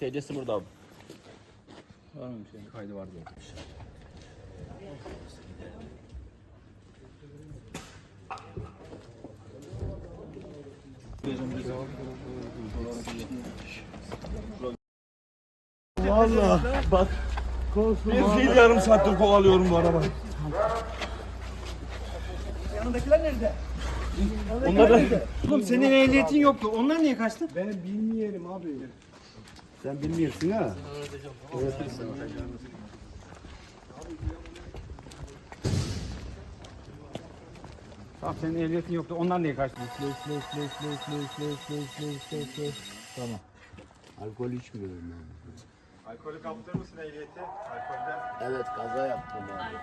TC'si burada abi. Var mı bir şey? Kaydı vardı. Vallahi bak. Bir fil yarım saattir kovalıyorum bu araba. Yanındakiler nerede? Onlar da Oğlum senin ehliyetin yoktu. Onlar niye kaçtı? ben bilmiyorum abi. Sen bilmiyorsun ha. Tamam senin ehliyetin yoktu. Onlar niye kaçtı? Tamam. Alkol içmiyorum ben. Alkolü kaptırır mısın ehliyeti? Alkolden. Evet kaza yaptım abi.